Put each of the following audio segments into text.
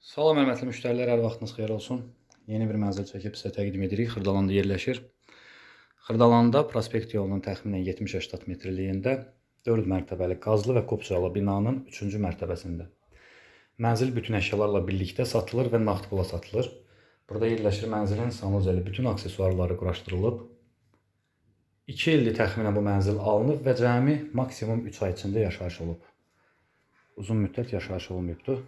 Salam hörmətli müştərilər, hər vaxtınız xeyir olsun. Yeni bir mənzil çəkib sizə təqdim edirik. Xırdalanda yerləşir. Xırdalanda prospekt yolunun təxminən 70-80 metrliyində 4 mərtəbəli qazlı və kopçalı binanın 3-cü mərtəbəsində. Mənzil bütün əşyalarla birlikdə satılır və nağd pula satılır. Burada yerləşir mənzilin sanuzeli bütün aksesuarları quraşdırılıb. 2 ildir təxminən bu mənzil alınıb və cəmi maksimum 3 ay içində yaşayış olub. Uzun müddət yaşayış olmayıbdı.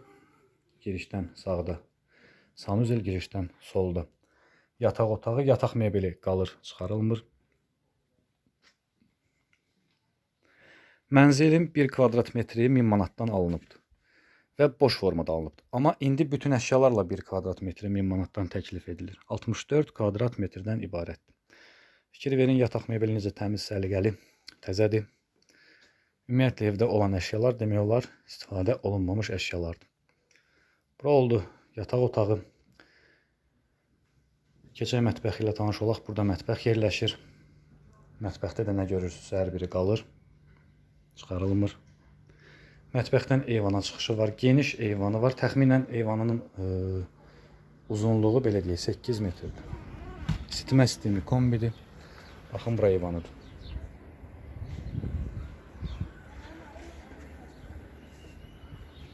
Girişdən sağda. Sanuzel girişdən solda. Yataq otağı, yataq mebeli qalır, çıxarılmır. Mənzilin 1 kvadrat metri 1000 manatdan alınıbdı və boş formada alınıbdı. Amma indi bütün əşyalarla 1 kvadrat metri 1000 manatdan təklif edilir. 64 kvadrat metrdən ibarətdir. Fikir verin yataq mebeli necə təmiz, səliqəli, təzədir. Ümumiyyətlə evdə olan əşyalar demək olar istifadə olunmamış əşyalardır. Bura oldu yataq otağı. Keçək mətbəxi ilə tanış olaq. Burada mətbəx yerləşir. Mətbəxdə də nə görürsünüz, hər biri qalır. Çıxarılmır. Mətbəxdən eyvana çıxışı var. Geniş eyvanı var. Təxminən eyvanının e, uzunluğu belə deyək 8 metrdir. İsitmə sistemi kombidir. Baxın bura eyvanıdır.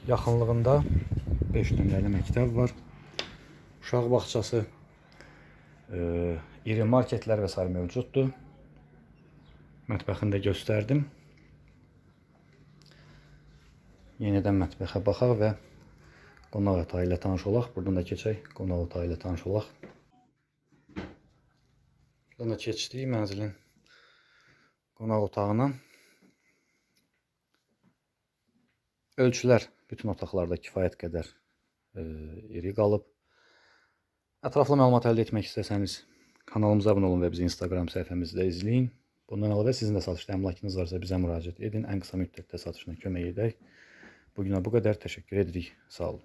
Yaxınlığında 5 nömrəli məktəb var. Uşaq bağçası, e, iri marketlər və sair mövcuddur. Mətbəxini də göstərdim. Yenidən mətbəxə baxaq və qonaq otağı ilə tanış olaq. Buradan da keçək qonaq otağı ilə tanış olaq. Buradan da keçdik mənzilin qonaq otağına. Ölçülər bütün otaqlarda kifayət qədər e, iri qalıb. Ətraflı məlumat əldə etmək istəsəniz kanalımıza abunə olun və bizi Instagram səhifəmizdə izləyin. Bundan əlavə sizin də satışda əmlakınız varsa bizə müraciət edin. Ən qısa müddətdə satışına kömək edək. Bugünə bu qədər təşəkkür edirik. Sağ olun.